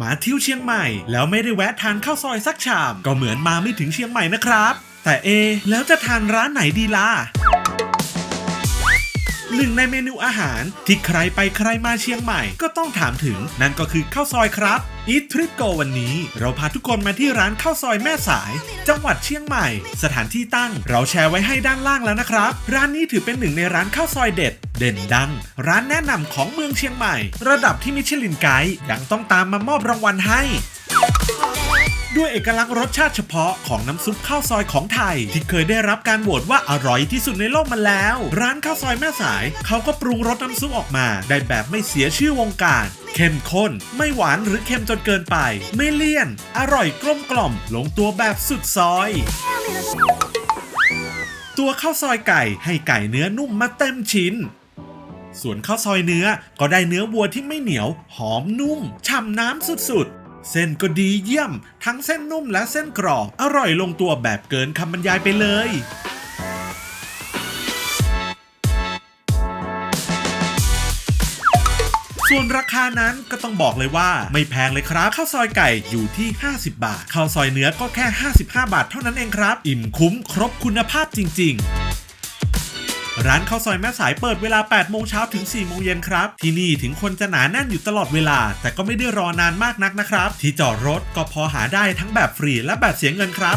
มาเที่ยวเชียงใหม่ แล้วไม่ได้แวะทานข้าวซอยสักชาม ก็เหมือนมาไม่ถึงเชียงใหม่นะครับ แต่เอ แล้วจะทานร้านไหนดีล่ะ หนึ่งในเมนูอาหารที่ใครไปใครมาเชียงใหม่ ก็ต้องถามถึงนั่นก็คือข้าวซอยครับอีททริปโกวันนี้เราพาทุกคนมาที่ร้านข้าวซอยแม่สาย จังหวัดเชียงใหม่ สถานที่ตั้งเราแชร์ไว้ให้ด้านล่างแล้วนะครับ ร้านนี้ถือเป็นหนึ่งในร้านข้าวซอยเด็ด เด่นดัง ร้านแนะนำของเมืองเชียงใหม่ ระดับที่มิชลินไกด์ยังต้องตามมามอบรางวัลให้ ด้วยเอกลักษณ์รสชาติเฉพาะของน้ำซุปข้าวซอยของไทย ที่เคยได้รับการโหวตว่าอร่อยที่สุดในโลกมาแล้ว ร้านข้าวซอยแม่สาย เขาก็ปรุงรสน้ำซุปออกมา ได้แบบไม่เสียชื่อวงการเข้มข้น ไม่หวานหรือเค็มจนเกินไป ไม่เลี่ยน อร่อยกลมกล่อม ลงตัวแบบสุดซอย ตัวข้าวซอยไก่ให้ไก่เนื้อนุ่มมาเต็มชิ้นส่วนข้าวซอยเนื้อก็ได้เนื้อวัวที่ไม่เหนียว หอมนุ่ม ฉ่ำน้ำสุดๆ เส้นก็ดีเยี่ยม ทั้งเส้นนุ่มและเส้นกรอบ อร่อยลงตัวแบบเกินคำบรรยายไปเลย ส่วนราคานั้นก็ต้องบอกเลยว่าไม่แพงเลยครับ ข้าวซอยไก่อยู่ที่ 50 บาท ข้าวซอยเนื้อก็แค่ 55 บาทเท่านั้นเองครับ อิ่มคุ้มครบคุณภาพจริง ๆ ร้านข้าวซอยแม่สายเปิดเวลา 8 โมงเช้าถึง 4 โมงเย็นครับ ที่นี่ถึงคนจะหนาแน่นอยู่ตลอดเวลา แต่ก็ไม่ได้รอนานมากนักนะครับ ที่จอดรถก็พอหาได้ทั้งแบบฟรีและแบบเสียเงินครับ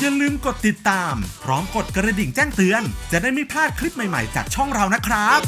อย่าลืมกดติดตาม พร้อมกดกระดิ่งแจ้งเตือน จะได้ไม่พลาดคลิปใหม่ๆ จากช่องเรานะครับ